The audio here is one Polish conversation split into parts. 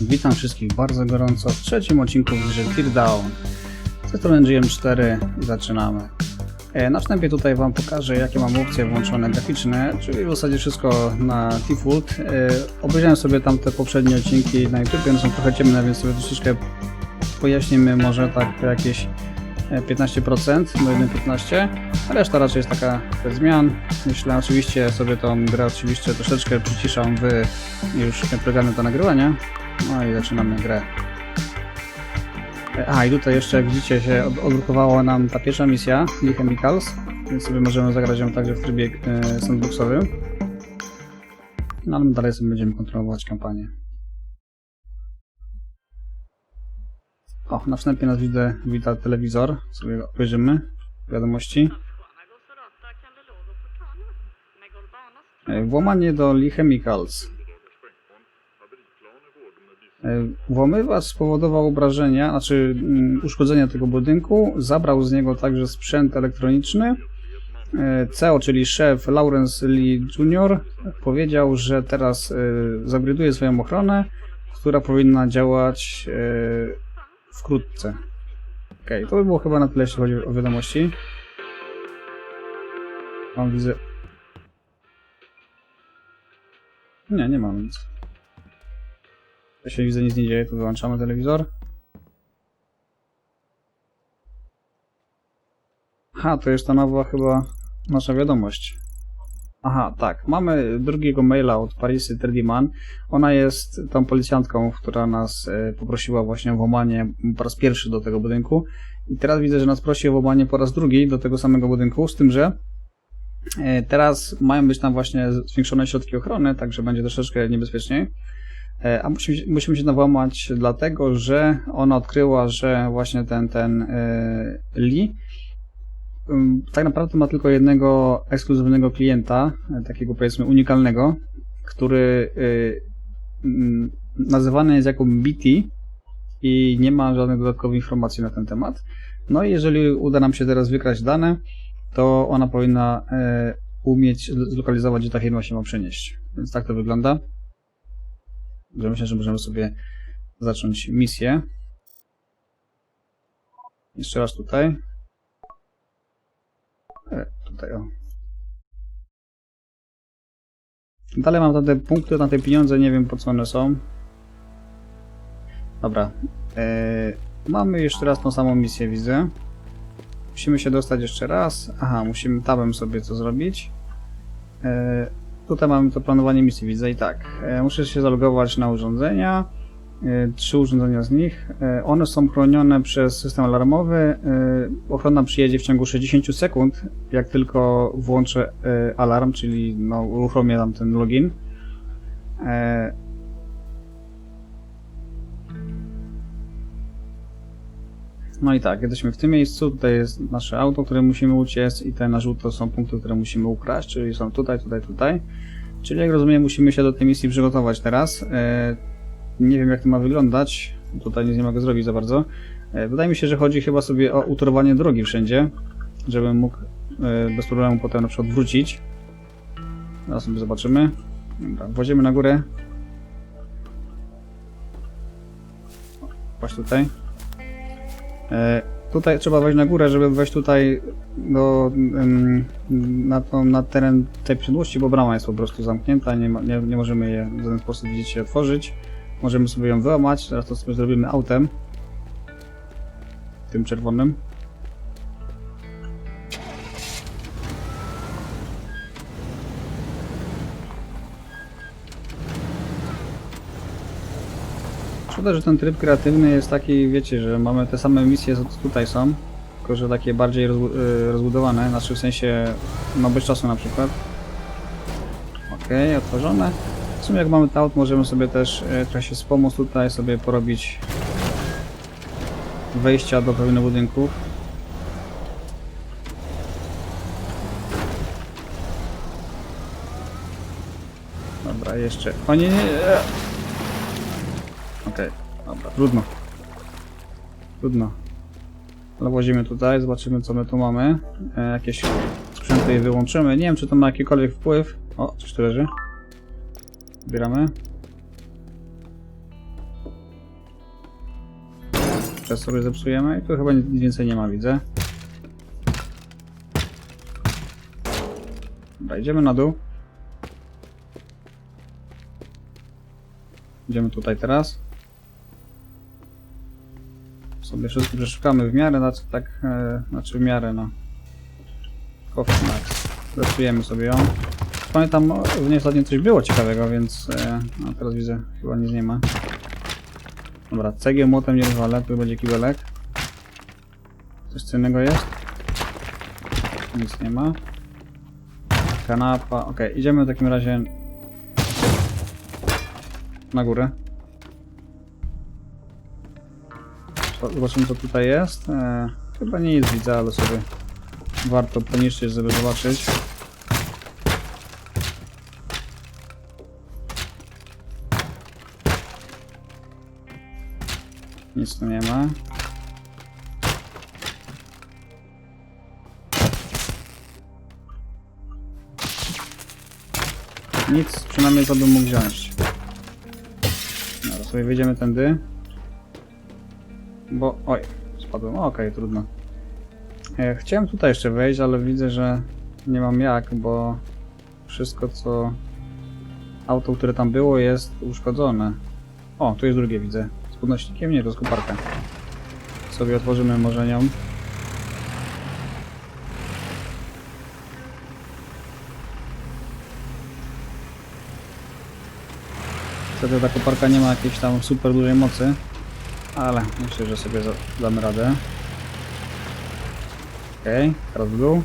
Witam wszystkich bardzo gorąco w trzecim odcinku w grze Teardown. Ze strony GM4 i zaczynamy. E, Na wstępie tutaj Wam pokażę jakie mam opcje włączone graficzne, czyli w zasadzie wszystko na default. E, Obejrzałem sobie tamte poprzednie odcinki na YouTube, one są trochę ciemne, więc sobie troszeczkę pojaśnimy może tak jakieś e, 15% do 1.15, a reszta raczej jest taka bez zmian. Myślę, oczywiście sobie tą grę oczywiście troszeczkę przyciszam w już programie do nagrywania. No i zaczynamy grę. A i tutaj jeszcze jak widzicie się od- odblokowała nam ta pierwsza misja, Lee Chemicals, więc sobie możemy zagrać ją także w trybie e, sandboxowym. No ale my dalej sobie będziemy kontrolować kampanię. O, na wstępie nas widzę, wita telewizor, sobie obejrzymy wiadomości. E, Włamanie do Lee Chemicals. E, Włamywacz spowodował obrażenia, znaczy mm, uszkodzenia tego budynku, zabrał z niego także sprzęt elektroniczny. E, CEO, czyli szef Lawrence Lee Jr. powiedział, że teraz e, zupgrade'uje swoją ochronę, która powinna działać wkrótce. Okej, to by było chyba na tyle, jeśli chodzi o wiadomości. Mam widzę... Nie, nie mam nic. Jeśli widzę nic nie dzieje, to wyłączamy telewizor. Ha, to jest ta nowa chyba nasza wiadomość. Aha, tak. Mamy drugiego maila od Parisy Terdiman. Ona jest tą policjantką, która nas e, poprosiła właśnie o włamanie po raz pierwszy do tego budynku. I teraz widzę, że nas prosi o włamanie po raz drugi do tego samego budynku, z tym, że e, teraz mają być tam właśnie zwiększone środki ochrony, także będzie troszeczkę niebezpieczniej. E, A musimy, musimy się nawłamać dlatego, że ona odkryła, że właśnie ten, ten e, Lee tak naprawdę ma tylko jednego ekskluzywnego klienta, e, takiego powiedzmy unikalnego, który nazywany jest jako BT i nie ma żadnych dodatkowych informacji na ten temat. No i jeżeli uda nam się teraz wykraść dane, to ona powinna umieć zlokalizować, gdzie ta firma się ma przenieść. Więc tak to wygląda że myślę, że możemy sobie zacząć misję. Jeszcze raz tutaj. E, tutaj o. Dalej mam te punkty, na te pieniądze, nie wiem po co one są. Dobra. E, mamy jeszcze raz tą samą misję, widzę. Musimy się dostać jeszcze raz. Aha, musimy tabem sobie to zrobić. E, Tutaj mamy to planowanie misji, widzę i tak. E, muszę się zalogować na urządzenia. E, trzy urządzenia z nich. E, one są chronione przez system alarmowy. Ochrona przyjedzie w ciągu 60 sekund, jak tylko włączę alarm, czyli no, uruchomię tam ten login. No i tak, jesteśmy w tym miejscu, tutaj jest nasze auto, które musimy uciec i te na żółto są punkty, które musimy ukraść, czyli są tutaj, tutaj, tutaj. Czyli jak rozumiem musimy się do tej misji przygotować teraz. E, nie wiem jak to ma wyglądać, tutaj nic nie mogę zrobić za bardzo. E, wydaje mi się, że chodzi chyba sobie o utorowanie drogi wszędzie, żebym mógł e, bez problemu potem na przykład wrócić. Zaraz sobie zobaczymy. Dobra, włazimy na górę. Właśnie tutaj. Tutaj trzeba wejść na górę, żeby wejść tutaj do, em, na, to, na teren tej posiadłości, bo brama jest po prostu zamknięta, nie, ma, nie, nie możemy je w żaden sposób widzieć i otworzyć. Możemy sobie ją wyłamać, teraz to sobie zrobimy autem. Tym czerwonym. Szkoda, że ten tryb kreatywny jest taki, wiecie, że mamy te same misje, co tutaj są, tylko że takie bardziej rozbu- y, rozbudowane, znaczy w sensie, no bez czasu na przykład. Okej, otworzone. W sumie jak mamy to aut, możemy sobie też y, trochę się wspomóc tutaj, sobie porobić wejścia do pewnych budynków. Dobra, jeszcze. O nie, nie. Okej, dobra, trudno. Trudno. Włazimy tutaj, zobaczymy co my tu mamy. E, jakieś sprzęty wyłączymy. Nie wiem czy to ma jakikolwiek wpływ. O, coś tu leży. Zbieramy. Te sobie zepsujemy i tu chyba nic więcej nie ma, widzę. Dobra, idziemy na dół. Idziemy tutaj teraz. Sobie wszystko przeszukamy w miarę, znaczy tak, e, znaczy w miarę, no. Coffee Max. Zepsujemy sobie ją. Pamiętam, w niej ostatnio coś było ciekawego, więc e, no, teraz widzę, chyba nic nie ma. Dobra, cegieł młotem nie rozwalę, tu będzie kibelek. Coś cennego jest? Nic nie ma. Kanapa, ok, idziemy w takim razie na górę. Zobaczymy co tutaj jest. E, chyba nie nic widzę, ale sobie warto poniszczyć, żeby zobaczyć. Nic tu nie ma. Nic, przynajmniej to bym mógł wziąć. Dobra, sobie wyjdziemy tędy. Bo, oj, spadłem, okej, trudno. E, chciałem tutaj jeszcze wejść, ale widzę, że nie mam jak, bo wszystko co... Auto, które tam było jest uszkodzone. O, tu jest drugie, widzę. Z podnośnikiem? Nie, to jest. Sobie otworzymy może nią. Wtedy ta koparka nie ma jakiejś tam super dużej mocy, ale myślę, że sobie za- damy radę. Okej, teraz w dół.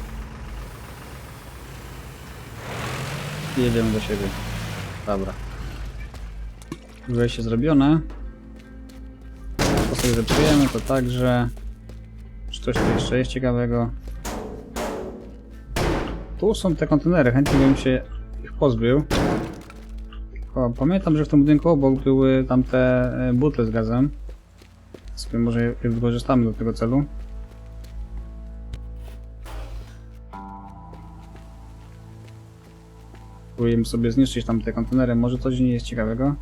I jedziemy do siebie. Dobra. Wejście zrobione. To sobie zepsujemy, to także... Czy coś tu jeszcze jest ciekawego? Tu są te kontenery, chętnie bym się ich pozbył. O, pamiętam, że w tym budynku obok były tamte e, butle z gazem. Sobie może je wykorzystamy do tego celu. Próbujemy sobie zniszczyć tamte kontenery, może coś nie jest ciekawego.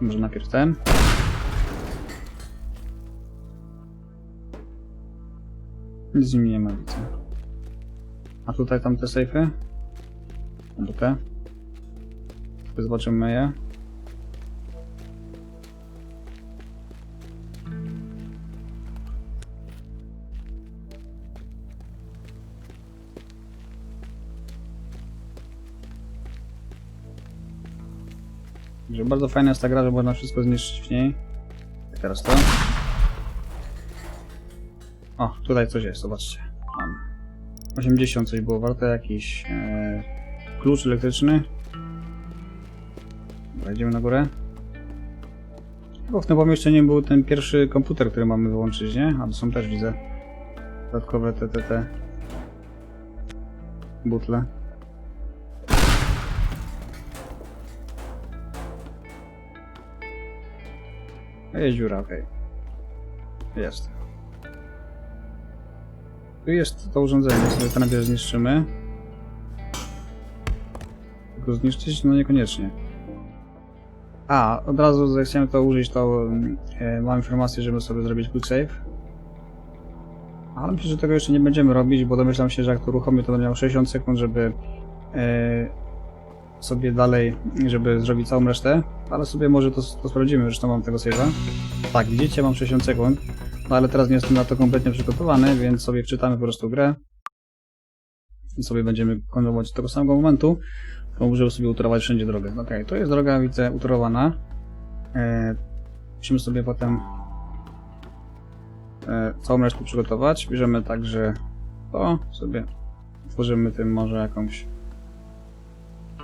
Może najpierw ten. Nic z nimi nie ma. A tutaj tamte sejfy? Albo te? Zobaczymy je. Że bardzo fajna jest ta gra, że można wszystko zniszczyć w niej. Teraz to. O, tutaj coś jest, zobaczcie. Mam 80 coś było warte, jakiś e, klucz elektryczny. Dobra, idziemy na górę. Chyba w tym pomieszczeniu był ten pierwszy komputer, który mamy wyłączyć, nie? A to są też, widzę, dodatkowe te, te, te butle. Jest dziura, okej. Jest. Tu jest to urządzenie, sobie to najpierw zniszczymy. Tylko zniszczyć? No niekoniecznie. A, od razu jak chciałem to użyć, to e, mam informację, żeby sobie zrobić quick save. Ale myślę, że tego jeszcze nie będziemy robić, bo domyślam się, że jak to uruchomię, to będę miał 60 sekund, żeby e, sobie dalej, żeby zrobić całą resztę. Ale sobie może to, to sprawdzimy, zresztą mam tego save'a. Tak, widzicie, mam 60 sekund. No ale teraz nie jestem na to kompletnie przygotowany, więc sobie wczytamy po prostu grę. I sobie będziemy kontynuować tego samego momentu. Żeby sobie utorować wszędzie drogę. Ok, to jest droga, widzę, utorowana. E, musimy sobie potem e, całą resztę przygotować. Bierzemy także to, sobie tworzymy tym może jakąś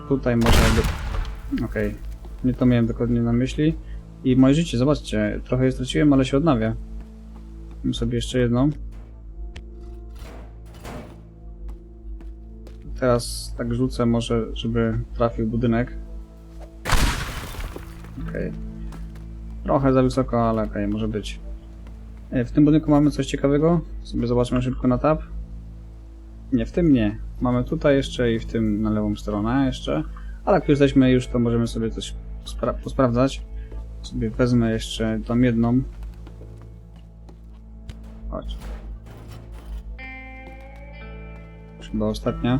tutaj może jakby... Okej, nie to miałem dokładnie na myśli. I moje życie, zobaczcie, trochę je straciłem, ale się odnawia. Mam sobie jeszcze jedną. Teraz tak rzucę może, żeby trafił budynek. Okej. Trochę za wysoko, ale okej, może być. E, W tym budynku mamy coś ciekawego. Sobie zobaczmy szybko na tab. Nie, w tym nie. Mamy tutaj jeszcze i w tym na lewą stronę jeszcze. Ale jak tu jesteśmy już, to możemy sobie coś spra posprawdzać. Sobie wezmę jeszcze tą jedną. Chodź. Chyba ostatnia.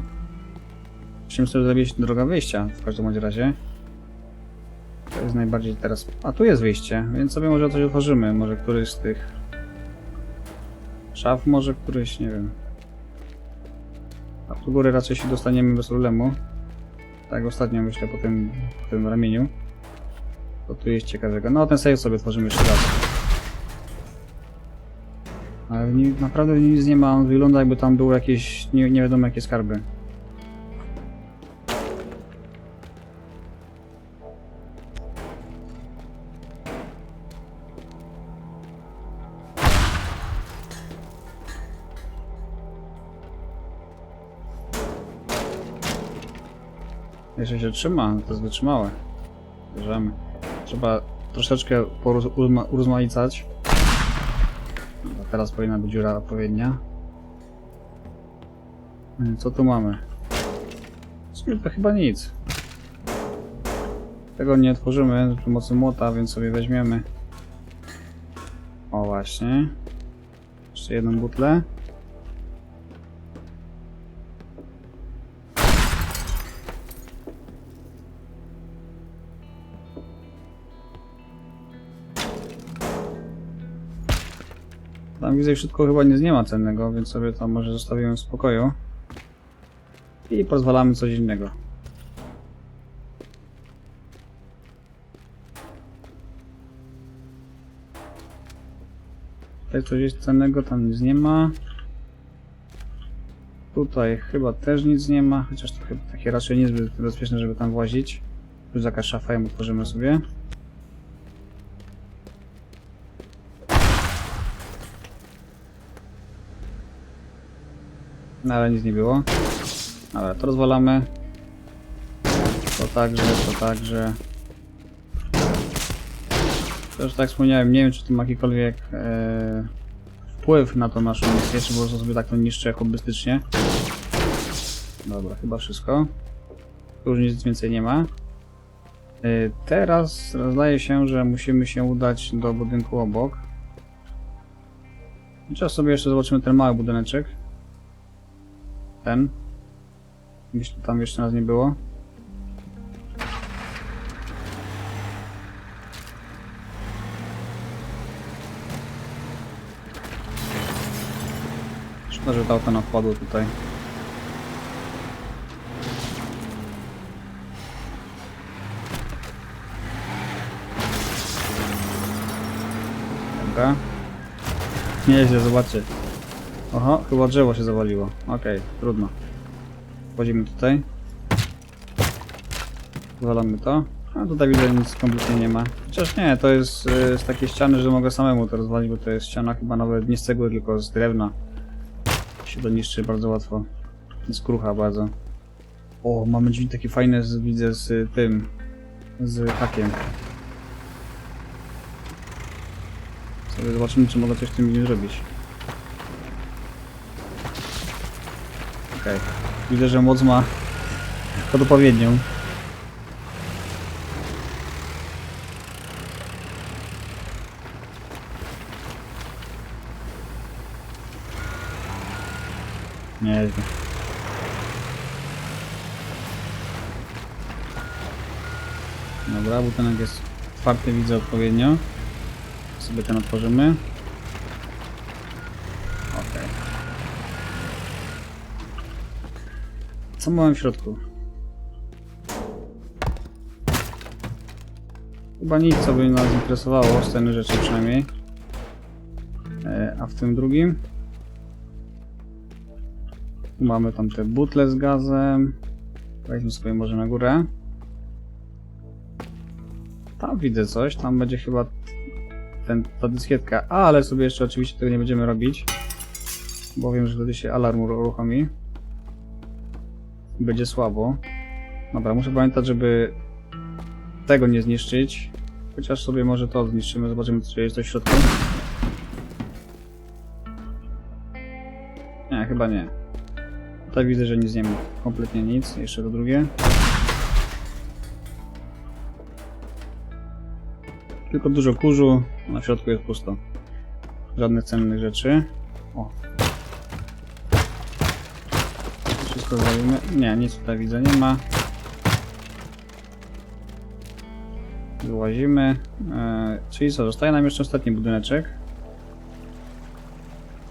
Musimy sobie zrobić droga wyjścia w każdym razie. To jest najbardziej teraz... A tu jest wyjście, więc sobie może coś otworzymy. Może któryś z tych... Szaf może któryś, nie wiem. A tu góry raczej się dostaniemy bez problemu. Tak ostatnio myślę po tym, po tym ramieniu. To tu jest ciekawego. No ten save sobie tworzymy jeszcze raz. Ale w nim, naprawdę w nim nic nie ma, on wygląda jakby tam były jakieś nie, nie wiadomo jakie skarby. Jeszcze się trzyma, to jest wytrzymałe. Bierzemy. Trzeba troszeczkę urozmaicać. Teraz powinna być dziura odpowiednia. Hmm, Co tu mamy? W sumie to chyba nic. Tego nie otworzymy za pomocą młota, więc sobie weźmiemy. O właśnie. Jeszcze jedną butlę. Tam widzę, że wszystko chyba nic nie ma cennego, więc sobie tam może zostawimy w spokoju. I pozwalamy coś innego. Tutaj coś jest cennego, tam nic nie ma. Tutaj chyba też nic nie ma, chociaż to chyba takie raczej niezbyt bezpieczne, żeby tam włazić. Tu jakaś szafa, ją otworzymy sobie. No ale nic nie było. Dobra, to rozwalamy. To także, to także. Też tak wspomniałem, nie wiem czy to ma jakikolwiek e, wpływ na tą naszą misję, czy po prostu sobie tak to niszczę hobbystycznie. Dobra, chyba wszystko. Tu już nic więcej nie ma. E, teraz zdaje się, że musimy się udać do budynku obok. I sobie jeszcze zobaczymy ten mały budyneczek ten. Jeśli tam jeszcze nas nie było. Szkoda, że to auto nam tutaj. Dobra. Nieźle, zobaczcie. Oho, chyba drzewo się zawaliło. Okej, trudno. Wchodzimy tutaj. Zwalamy to. A tutaj widzę nic kompletnie nie ma. Chociaż nie, to jest y, z takiej ściany, że mogę samemu to rozwalić, bo to jest ściana chyba nawet nie z cegły, tylko z drewna. Się to niszczy bardzo łatwo. Jest krucha bardzo. O, mamy drzwi takie fajne, z, widzę z tym. Z hakiem. Zobaczymy, czy mogę coś z tym zrobić. Okej. Widzę, że moc ma odpowiednią. Nieźle. Dobra, butenek jest otwarty, widzę odpowiednio. Sobie ten otworzymy. Co mamy w środku? Chyba nic, co by nas interesowało, z ten rzeczy przynajmniej. E, a w tym drugim? Tu mamy tam te butle z gazem. Weźmy sobie może na górę. Tam widzę coś, tam będzie chyba ten, ta dyskietka. A, ale sobie jeszcze oczywiście tego nie będziemy robić. Bo wiem, że wtedy się alarm uruchomi będzie słabo. Dobra, muszę pamiętać, żeby tego nie zniszczyć. Chociaż sobie może to zniszczymy, zobaczymy co jest w środku. Nie, chyba nie. Tutaj widzę, że nic nie ma. Kompletnie nic. Jeszcze to drugie. tylko dużo kurzu, na środku jest pusto. Żadnych cennych rzeczy. O. Zrobimy. Nie, nic tutaj widzę nie ma. Wyłazimy. E, czyli co, zostaje nam jeszcze ostatni budyneczek.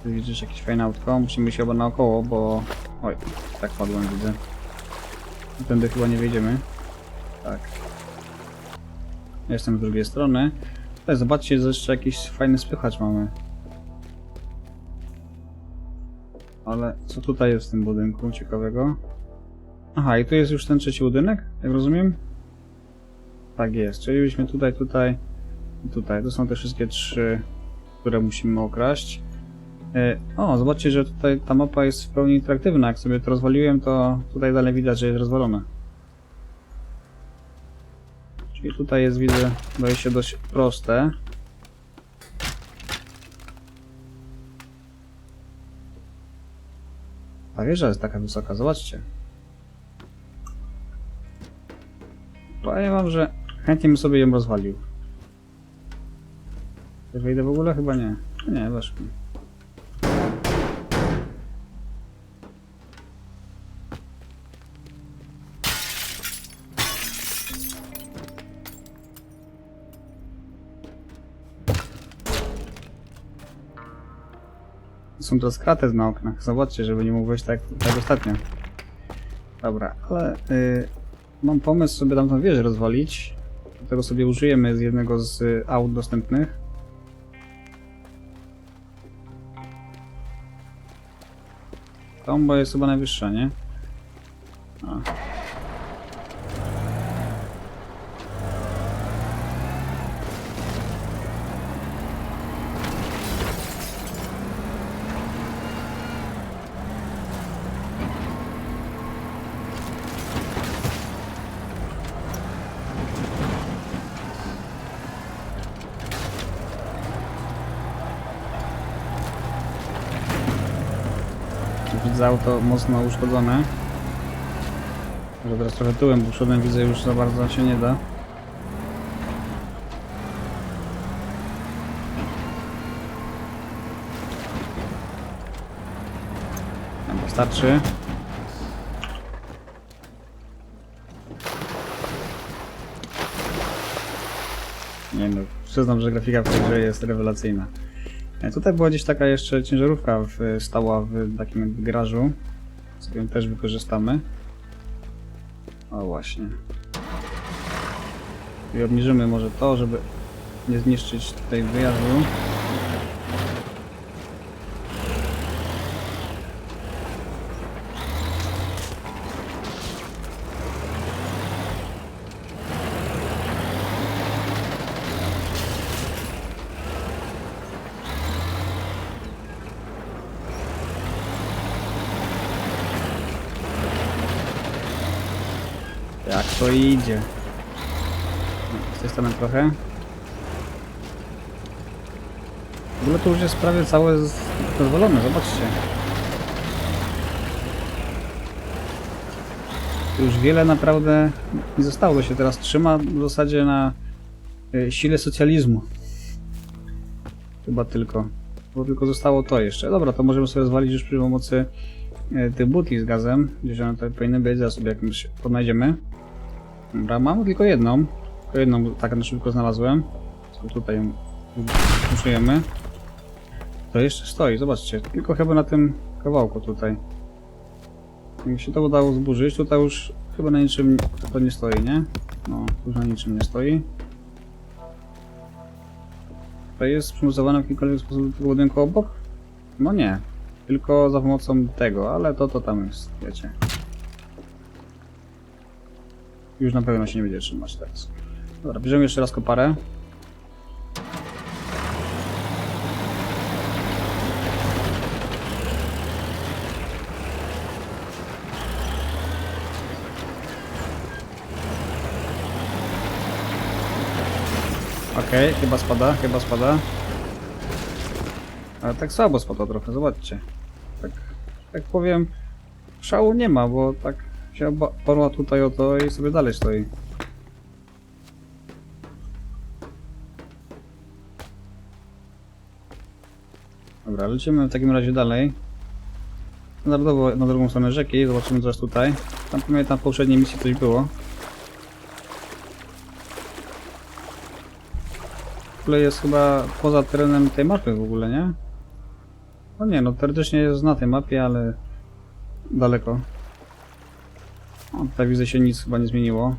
Tu widzisz jakieś fajne autko. Musimy się chyba naokoło, bo... Oj, tak padłem, widzę. Tędy chyba nie wejdziemy. Tak. Jestem z drugiej strony. Ale zobaczcie, że jeszcze jakiś fajny spychacz mamy. Ale co tutaj jest w tym budynku ciekawego? Aha, i tu jest już ten trzeci budynek, jak rozumiem? Tak jest, czyli byliśmy tutaj, tutaj i tutaj. To są te wszystkie trzy, które musimy okraść. E, O, zobaczcie, że tutaj ta mapa jest w pełni interaktywna. Jak sobie to rozwaliłem, to tutaj dalej widać, że jest rozwalone. Czyli tutaj jest, widzę, wejście dość proste. A wieża jest taka wysoka, zobaczcie. Powiem wam, że chętnie bym sobie ją rozwalił. Czy wejdę w ogóle? Chyba nie. Nie, weszłem. Są teraz kraty na oknach. Zobaczcie, żeby nie mógł wejść tak jak ostatnio. Dobra, ale y, mam pomysł sobie tamtą wieżę rozwalić. Do tego sobie użyjemy z jednego z aut dostępnych. Tomba jest chyba najwyższa, nie? A. Auto mocno uszkodzone. Może teraz trochę tyłem, bo przodem widzę już za bardzo się nie da. Dobra, starczy. Nie no, przyznam, że grafika w tej grze jest rewelacyjna. E, Tutaj była gdzieś taka jeszcze ciężarówka w, stała w takim jakby garażu. Sobie ją też wykorzystamy. O właśnie. I obniżymy może to, żeby nie zniszczyć tutaj wyjazdu. Jak to idzie? Z tej strony trochę. W ogóle to już jest prawie całe dozwolone, zobaczcie. Już wiele naprawdę nie zostało, to się teraz trzyma w zasadzie na y, sile socjalizmu. Chyba tylko. Bo tylko zostało to jeszcze. Dobra, to możemy sobie zwalić już przy pomocy y, tych butli z gazem. Gdzieś one tutaj powinny być, zaraz sobie jakąś podnajdziemy. Dobra, mam tylko jedną. Tylko jedną tak na szybko znalazłem. Co tutaj ją. To jeszcze stoi, zobaczcie. Tylko chyba na tym kawałku tutaj. Jak się to udało zburzyć, tutaj już chyba na niczym to nie stoi, nie? No, już na niczym nie stoi. To jest przymocowane w jakikolwiek sposób tego budynku obok? No nie. Tylko za pomocą tego, ale to to tam jest, wiecie. Już na pewno się nie będzie trzymać teraz. Dobra, bierzemy jeszcze raz koparę. Okej, chyba spada, chyba spada. Ale tak słabo spada trochę, zobaczcie. Tak, tak powiem, szału nie ma, bo tak się oparła tutaj o to i sobie dalej stoi. Dobra, lecimy w takim razie dalej. Standardowo na drugą stronę rzeki, zobaczymy co jest tutaj. Tam pamiętam w poprzedniej misji coś było. W ogóle jest chyba poza terenem tej mapy w ogóle, nie? No nie, no teoretycznie jest na tej mapie, ale daleko. O, tutaj widzę się nic chyba nie zmieniło.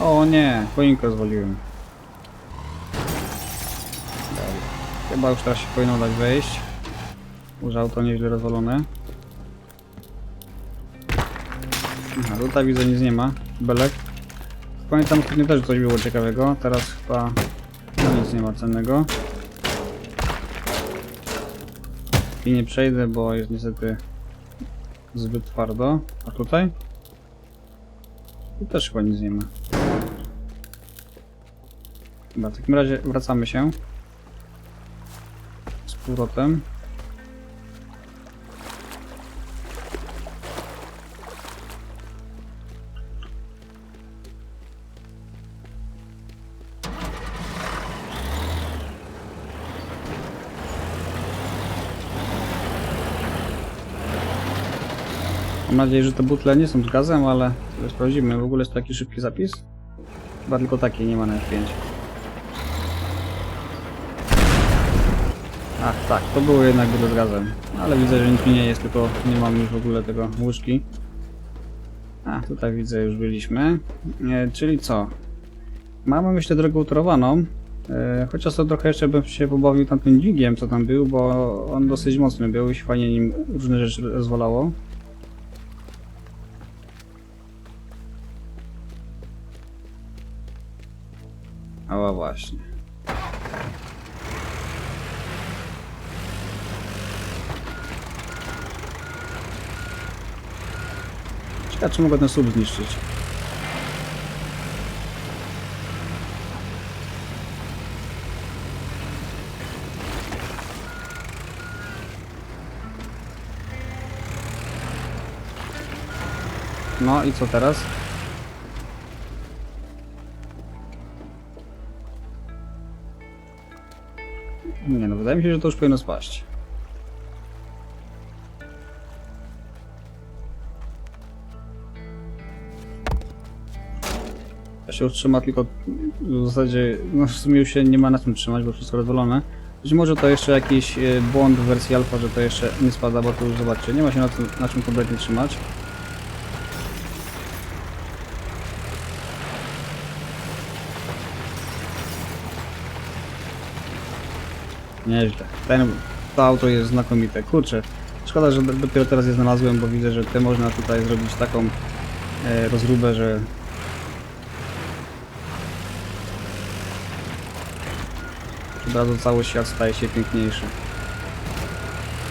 O nie, choinkę zwoliłem. Dobra. Chyba już teraz się powinno dać wejść. Już auto nieźle rozwalone. Aha, tutaj widzę nic nie ma. Belek. Pamiętam, ostatnio też coś było ciekawego. Teraz chyba no, nic nie ma cennego. I nie przejdę, bo jest niestety zbyt twardo. A tutaj? Tu też chyba nic nie ma. Dobra, w takim razie wracamy się. Powrotem. Mam nadzieję, że te butle nie są z gazem, ale sprawdzimy. W ogóle jest taki szybki zapis? Chyba tylko taki, nie ma na F5. Ach tak, to było jednak butle z gazem. Ale widzę, że nic mi nie jest, tylko nie mam już w ogóle tego łyżki. A, tutaj widzę, już byliśmy. E, czyli co? Mamy myślę drogę utorowaną. E, chociaż to trochę jeszcze bym się pobawił tamtym dźwigiem, co tam był, bo on dosyć mocny był i się fajnie nim różne rzeczy rozwalało. A właśnie. Ciekawe, czy mogę ten sub zniszczyć. No i co teraz? Nie no, wydaje mi się, że to już powinno spaść. Się utrzyma tylko w zasadzie, no w sumie już się nie ma na czym trzymać, bo wszystko rozwalone. Być może to jeszcze jakiś e, błąd w wersji alfa, że to jeszcze nie spada, bo to już zobaczcie, nie ma się na, tym, na czym kompletnie trzymać. Nieźle. Ten, to auto jest znakomite. Kurczę, szkoda, że dopiero teraz je znalazłem, bo widzę, że te można tutaj zrobić taką e, rozróbę, że razu cały świat staje się piękniejszy.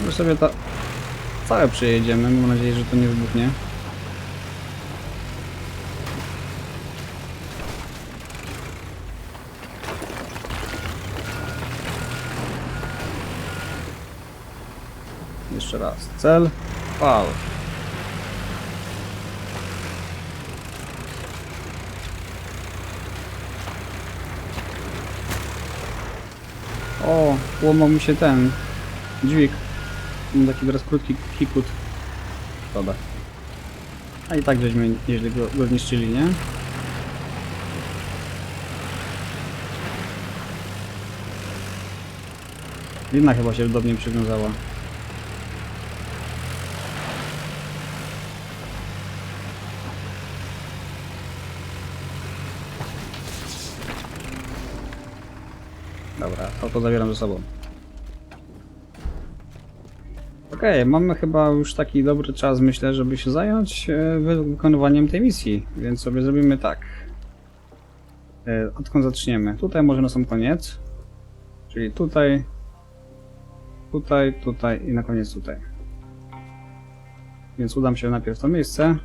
My sobie to całe przejedziemy, mam nadzieję, że to nie wybuchnie. Jeszcze raz. Cel. Pal. O, łamał mi się ten dźwig. Mam taki teraz krótki kikut. Szkoda. A i tak żeśmy nieźle go, go zniszczyli, nie? Lina chyba się do mnie przywiązała. Dobra, to zabieram ze sobą. Okej, mamy chyba już taki dobry czas, myślę, żeby się zająć e, wy- wykonywaniem tej misji, więc sobie zrobimy tak. E, Odkąd zaczniemy? Tutaj może na sam koniec. Czyli tutaj, tutaj, tutaj i na koniec tutaj. Więc udam się najpierw w to miejsce.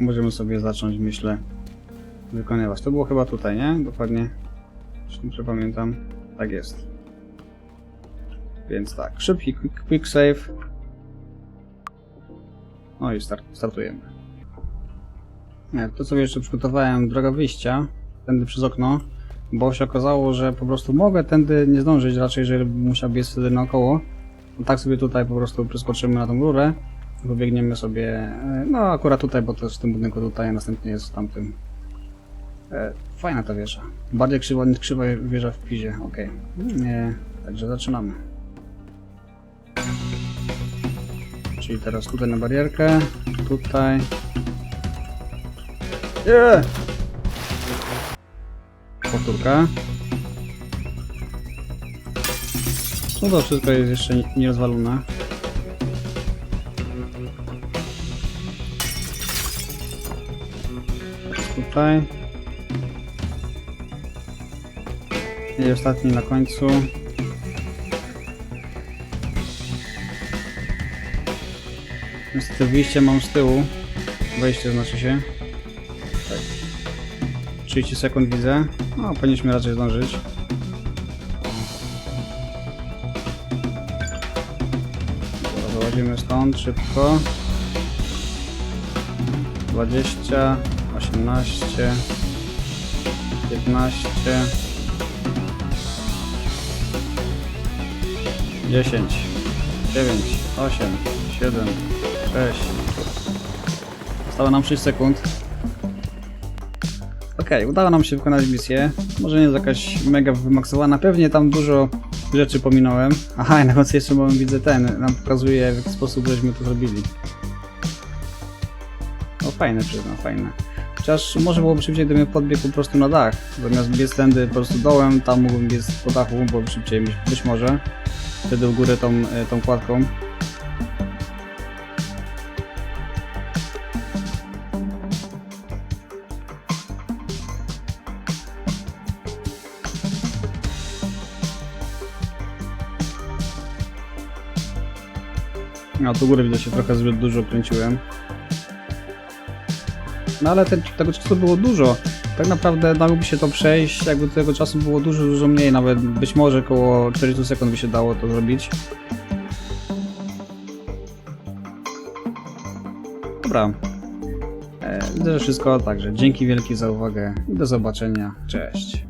Możemy sobie zacząć, myślę, wykonywać. To było chyba tutaj, nie? Dokładnie. Dobrze pamiętam. Tak jest. Więc tak, szybki quick, quick save. No i start, startujemy. To sobie jeszcze przygotowałem droga wyjścia, tędy przez okno, bo się okazało, że po prostu mogę tędy nie zdążyć raczej, że musiał biec wtedy naokoło. No tak sobie tutaj po prostu przeskoczymy na tą górę, pobiegniemy sobie, e, no akurat tutaj, bo to jest w tym budynku tutaj, a następnie jest w tamtym. E, fajna ta wieża. Bardziej krzywa niż krzywa wieża w Pizie, okej. Nie, Także zaczynamy. Czyli teraz tutaj na barierkę, tutaj. Nie! Powtórka. No to wszystko jest jeszcze nie- Tutaj. I ostatni na końcu. Niestety wyjście mam z tyłu. Wejście znaczy się. Tak. 30 sekund widzę. No, powinniśmy raczej zdążyć. Wychodzimy stąd szybko. 20, 18, 15, 10, 9, 8, 7, 6. Zostało nam 6 sekund. Okej, udało nam się wykonać misję. Może nie jest jakaś mega wymaksowana, pewnie tam dużo rzeczy pominąłem. Aha, i na końcu jeszcze mamy, widzę ten, nam pokazuje w jaki sposób żeśmy to zrobili. No fajne, przyznam, fajne. Chociaż może byłoby szybciej, gdybym podbiegł po prostu na dach. Zamiast biec tędy po prostu dołem, tam mógłbym biec po dachu, byłoby szybciej, być- może. Wtedy u góry tą, e, tą kładką. No, do góry widzę się trochę zbyt dużo kręciłem. No ale ten, tego czasu było dużo. Tak naprawdę dałoby się to przejść, jakby tego czasu było dużo, dużo mniej, nawet być może około 40 sekund by się dało to zrobić. Dobra. Widzę, że wszystko, także dzięki wielkie za uwagę i do zobaczenia. Cześć.